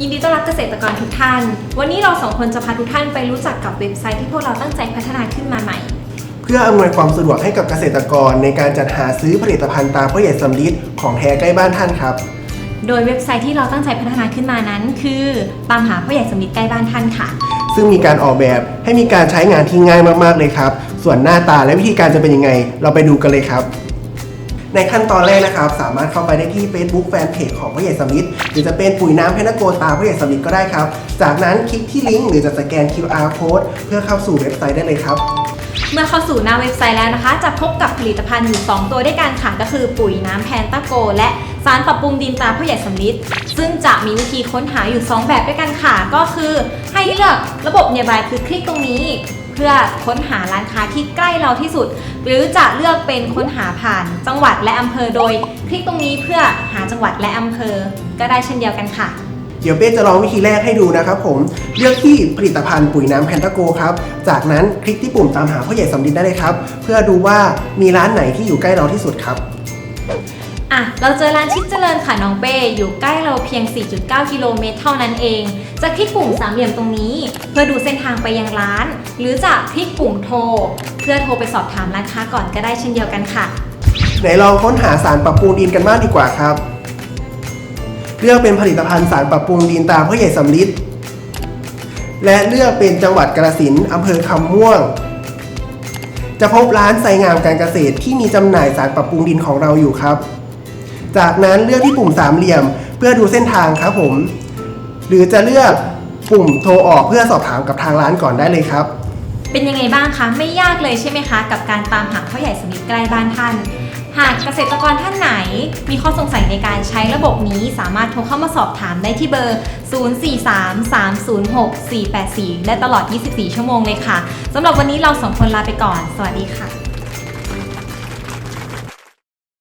ยินดีต้อนรับเกษตรกรทุกท่าน วันนี้เราสองคนจะพาทุกท่านไปรู้จักกับเว็บไซต์ที่พวกเราตั้งใจพัฒนาขึ้นมาใหม่ เพื่ออำนวยความสะดวกให้กับเกษตรกรในการจัดหาซื้อผลิตภัณฑ์ตาพ่อใหญ่สำลิดของแท้ใกล้บ้านท่านครับ โดยเว็บไซต์ที่เราตั้งใจพัฒนาขึ้นมานั้น คือตามหาพ่อใหญ่สมมิตรใกล้บ้านท่านค่ะ ซึ่งมีการออกแบบให้มีการใช้งานที่ง่ายมากๆเลยครับ ส่วนหน้าตาและวิธีการจะเป็นยังไง เราไปดูกันเลยครับ ในขั้นตอนแรกนะครับ สามารถเข้าไปได้ที่ Facebook Fanpage ของพ่อใหญ่สำลิดหรือจะเป็นปุ๋ยน้ำเพนโกตาพ่อใหญ่สำลิดก็ได้ครับ จากนั้นคลิกที่ลิงก์หรือจะสแกน QR code เพื่อเข้าสู่เว็บไซต์ได้เลยครับเมื่อเข้าสู่หน้าเว็บไซต์แล้วนะคะ จะพบกับผลิตภัณฑ์อยู่ 2 ตัวด้วยกันค่ะก็คือปุ๋ยน้ำแพนตาโก และสารปรับปรุงดินตาผู้ใหญ่สำลิดซึ่งจะมีวิธีค้นหาอยู่ 2 แบบด้วยกันค่ะ ก็คือให้เลือกระบบเนียบายคือคลิกตรงนี้ เพื่อค้นหาร้านค้าที่ใกล้เราที่สุด หรือจะเลือกเป็นค้นหาผ่านจังหวัดและอำเภอโดย คลิกตรงนี้เพื่อหาจังหวัดและอำเภอ ก็ได้เช่นเดียวกันค่ะ เดี๋ยวเป้จะลองวิธีแรกให้ดูนะครับผม เลือกที่ผลิตภัณฑ์ปุ๋ยน้ำแพนตาโกครับ จากนั้นคลิกที่ปุ่มตามหาพ่อใหญ่สำลิดได้เลยครับ เพื่อดูว่ามีร้านไหนที่อยู่ใกล้เราที่สุดครับ อะ เราเจอร้านชิดเจริญค่ะน้องเป้อยู่ใกล้เราเพียง 4.9 กิโลเมตรเท่านั้นเอง จะคลิกปุ่มสามเหลี่ยมตรงนี้ เพื่อดูเส้นทางไปยังร้าน หรือจะคลิกปุ่มโทร เพื่อโทรไปสอบถามร้านค้าก่อนก็ได้เช่นเดียวกันค่ะ ไหนลองค้นหาสารปรับปรุงดินกันบ้างดีกว่าครับ เลือกเป็นผลิตภัณฑ์สารปรับปรุงดินตามพ่อใหญ่สำลิดและเลือกเป็นจังหวัดกาฬสินอำเภอคำม่วง จะพบร้านไซงามการเกษตรที่มีจำหน่ายสารปรับปรุงดินของเราอยู่ครับ จากนั้นเลือกที่ปุ่มสามเหลี่ยม เพื่อดูเส้นทางครับผม หรือจะเลือกปุ่มโทรออกเพื่อสอบถามกับทางร้านก่อนได้เลยครับ เป็นยังไงบ้างคะไม่ยากเลยใช่ไหมคะ กับการตามหาพ่อใหญ่สมิทใกล้บ้านท่าน หากเกษตรกรท่านไหน มีข้อสงสัยในการใช้ระบบนี้สามารถโทรเข้ามาสอบถามได้ที่เบอร์ 043-306-484 และตลอด 24 ชั่วโมงเลยค่ะสำหรับวันนี้เราสองคนลาไปก่อน สวัสดีค่ะ